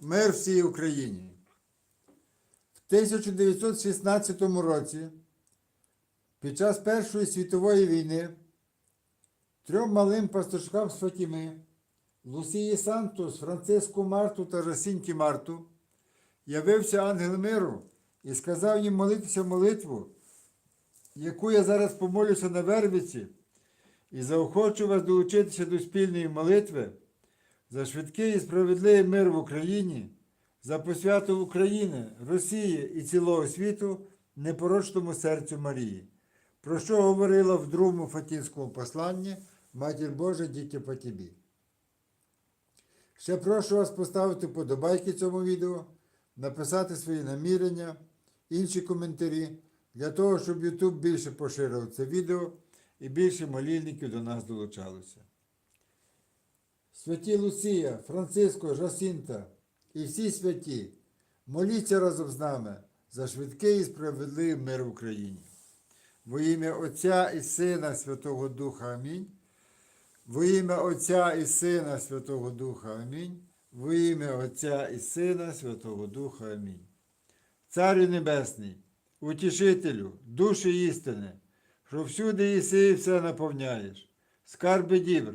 Мир всій Україні. В 1916 році, під час Першої світової війни, трьом малим пастушкам з Фатіми, Лусії Сантос, Франциску Марту та Жасінті Марту, явився ангел миру і сказав їм молитися молитву, яку я зараз помолюся на Вервиці, і заохочу вас долучитися до спільної молитви за швидкий і справедливий мир в Україні, за посвяту України, Росії і цілого світу непорочному серцю Марії, про що говорила в другому Фатінському посланні Матір Божа, діти по тобі. Ще прошу вас поставити подобайки цьому відео, написати свої намірення, інші коментарі, для того, щоб YouTube більше поширив це відео і більше молільників до нас долучалося. Святі Луція, Франциско, Жасінта і всі святі, моліться разом з нами за швидкий і справедливий мир в Україні. Во ім'я Отця і Сина Святого Духа Амінь. Во ім'я Отця і Сина Святого Духа Амінь. Во ім'я Отця і Сина Святого Духа Амінь. Царю Небесний, утішителю, душі істини, що всюди єси і все наповняєш, скарби дібр,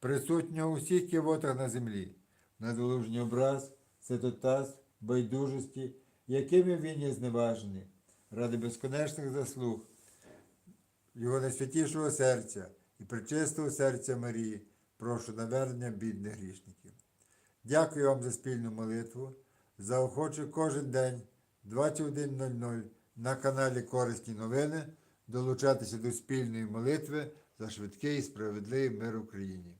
присутнього у всіх кивотах на землі, надолужній образ, святотаз, байдужості, якими він є зневажений, ради безконечних заслуг, його найсвятішого серця і причистого серця Марії, прошу навернення бідних грішників. Дякую вам за спільну молитву. Заохочу кожен день 21.00 на каналі Корисні новини долучатися до спільної молитви за швидкий і справедливий мир Україні.